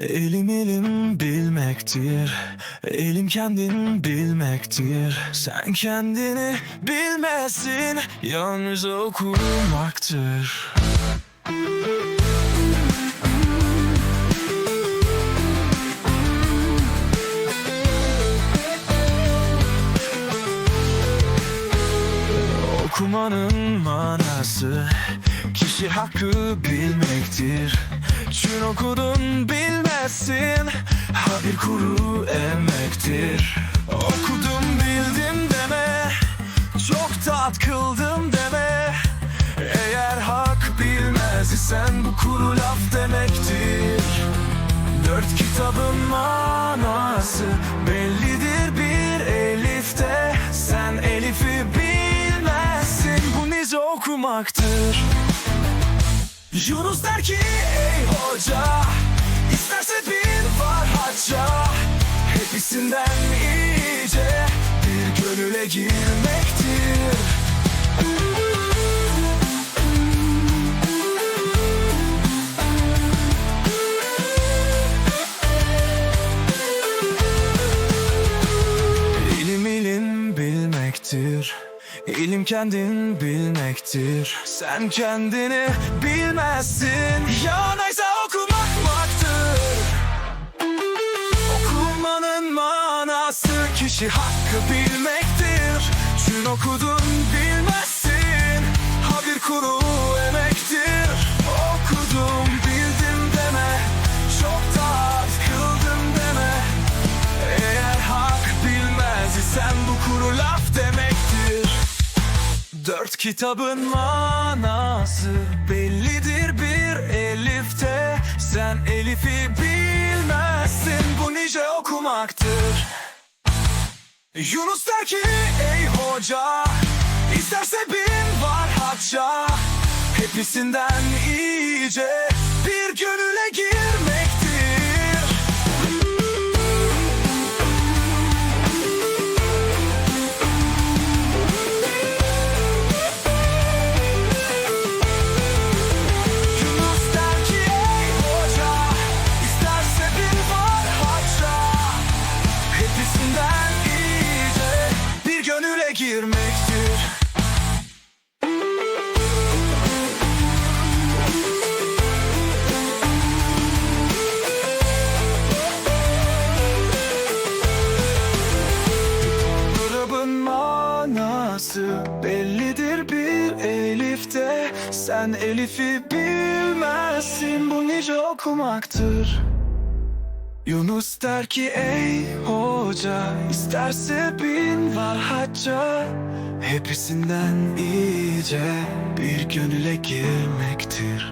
Elim elim bilmektir Elim kendin bilmektir. Sen kendini bilmezsin Yalnız okumaktır. Okumanın manası Kişi hakkı bilmektir Çün okudun bilmezsin. Ha bir kuru emektir. Okudum bildim deme. Çok tat kıldım deme. Eğer hak bilmez isen bu kuru laf demektir. Dört kitabın manası Yunus der ki ey hoca isterse bin var hacca Hepsinden iyice bir gönüle girmektir. İlim ilim bilmektir İlim kendin bilmektir. Sen kendini bilmezsin. Ya neyse okumak maktır. Okumanın manası kişi hakkı bilmektir. Çün okudun bilmezsin Dört kitabın manası bellidir bir elifte. Sen elifi bilmezsin bu nice okumaktır. Yunus der ki ey hoca isterse bin var hacca Hepsinden iyice bir gönüle girmektir bellidir bir elifte? Sen elifi bilmezsin bu nice okumaktır. Yunus der ki ey hoca isterse bin var hacca Hepsinden iyice bir gönüle girmektir